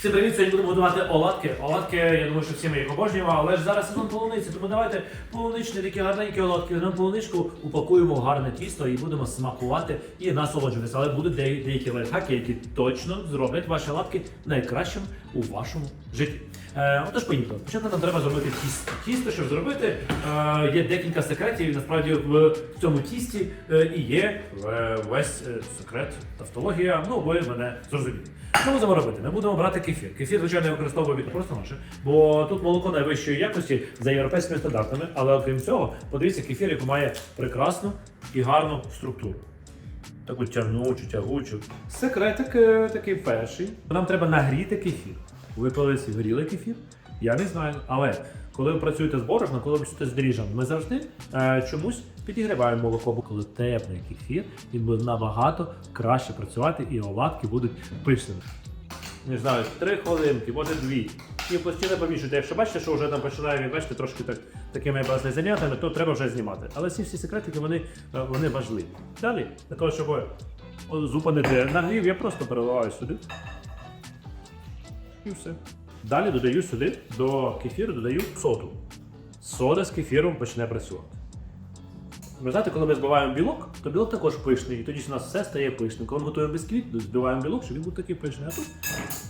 Всім привіт! Сьогодні будемо готувати оладки. Оладки, я думаю, що всі ми їх обожнюємо, але ж зараз сезон полуниці, тому давайте полуничні такі гарненькі оладки. Візьмемо полуничку, упакуємо гарне тісто і будемо смакувати і насолоджуватися. Але будуть деякі, лайфхаки, які точно зроблять ваші оладки найкращим у вашому житті. Е, отож, поїхали. Спочатку нам треба зробити тісто. Тісто, щоб зробити, е, є декілька секретів. І насправді в цьому тісті е, і є е, весь е, секрет тавтологія. Ну, ви мене зрозуміли. Що будемо робити? Ми будемо брати кефір. Кефір, звичайно, я використовую від просто наше, бо тут молоко найвищої якості за європейськими стандартами. Але окрім цього, подивіться, кефір, який має прекрасну і гарну структуру. Таку тягнучу, тягучу. Секретик е, такий перший. Нам треба нагріти кефір. Ви колись гріли кефір? Я не знаю. Але коли ви працюєте з борошном, коли ви працюєте з дріжджем, ми завжди е, чомусь підігріваємо молоко, бо коли теплий кефір, він буде набагато краще працювати і оладки будуть пишними. Не знаю, три хвилинки, може дві. І постійно помішуйте. Якщо бачите, що вже там починає бачите, трошки так, такими заняттями, то треба вже знімати. Але ці всі секретики вони, е, вони важливі. Далі, для того, щоб зупинити нагрів, я просто переливаю сюди. І все. Далі додаю сюди до кефіру додаю соду. Сода з кефіром почне працювати. Ви знаєте, коли ми збиваємо білок, то білок також пишний, і тоді у нас все стає пишним. Коли ми готуємо бісквіт, збиваємо білок, щоб він був такий пишний. А тут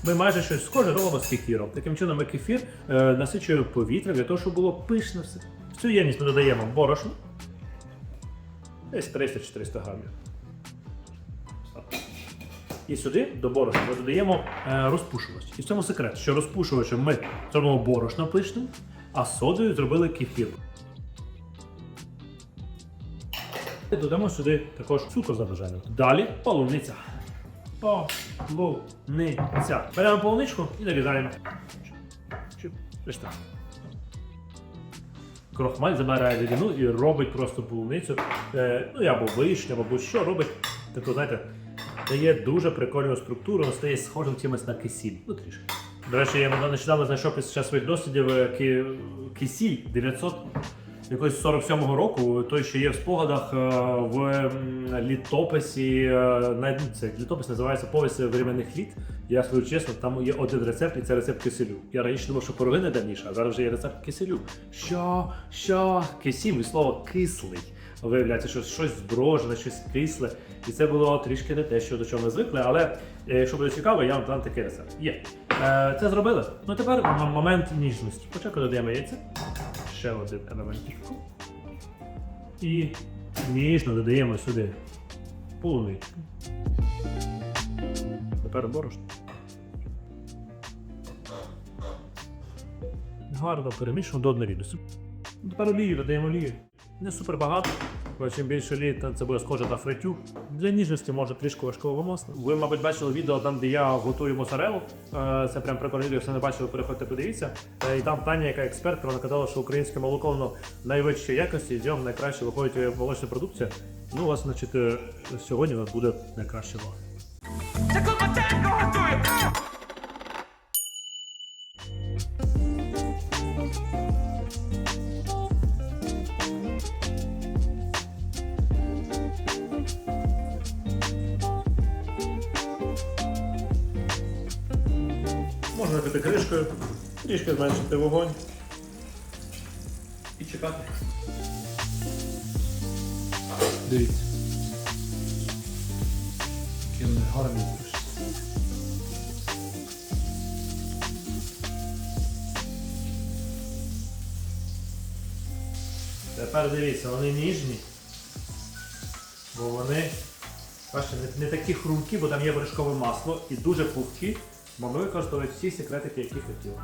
ми майже щось схоже робимо з кефіром. Таким чином ми кефір е, насичуємо повітря для того, щоб було пишне все. В цю ємність ми додаємо борошно. Десь 300-400 грамів. І сюди до борошна ми додаємо е, розпушувач. І в цьому секрет, що розпушувачем ми зробимо борошно пишним, а содою зробили кефір. Додамо сюди також цукор за. Далі полуниця. Полуниця. Беремо полуничку і нарізаємо. Крохмаль забирає рідину і робить просто полуницю. Е, ну або вишню, або будь-що робить. Таку, знаєте, дає дуже прикольну структуру, воно стає схожим чимось на кисіль. Ну трішки. До речі, я нещодавно знайшов під час своїх дослідів е, ки- кисіль 900 якогось 47-го року, той, що є в спогадах е, в літописі, е, це літопис називається Повість временних літ. Я скажу чесно, там є один рецепт, і це рецепт киселю. Я раніше думав, що пороги давніше, а зараз вже є рецепт киселю. Що? Що? Кисіль, від слова кислий. Виявляється, що щось зброжене, щось кисле. І це було трішки не те, що до чого ми звикли, але е, якщо буде цікаво, я вам дам такий рецепт. Є. Це зробили. Ну тепер момент ніжності. Спочатку додаємо яйце. Ще один елемент. І звісно, додаємо сюди полуничку. Тепер борошно. Гарно перемішуємо до однорідності. Тепер олію додаємо олію. Не супер багато, бо чим більше олії, то це буде схоже на фритюр. Для ніжності може трішки важкого масла. Ви, мабуть, бачили відео там, де я готую моцарелу. Е, Це прям прикольне відео, якщо не бачили, переходьте, подивіться. Е, І там Таня, яка експертка, вона казала, що українське молоко воно найвищої якості, з нього найкраще виходить молочна продукція. Ну, у вас, значить, е, сьогодні у нас буде найкраще лаг. Це Клопотенко готує! Можна накрити кришкою, трішки зменшити вогонь і чекати. Дивіться. Вони гарні пишуть. Тепер дивіться, вони ніжні, бо вони бачите, не, не такі хрумкі, бо там є вершкове масло і дуже пухкі, бо ми використовуємо всі секретики, які хотіли.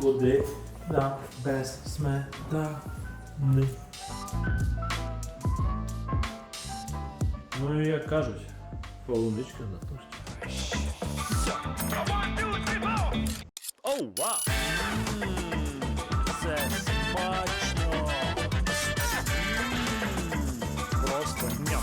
Куди да без сметани. Ну і як кажуть, полуничка на торті. Оу, вау! Це Просто ням.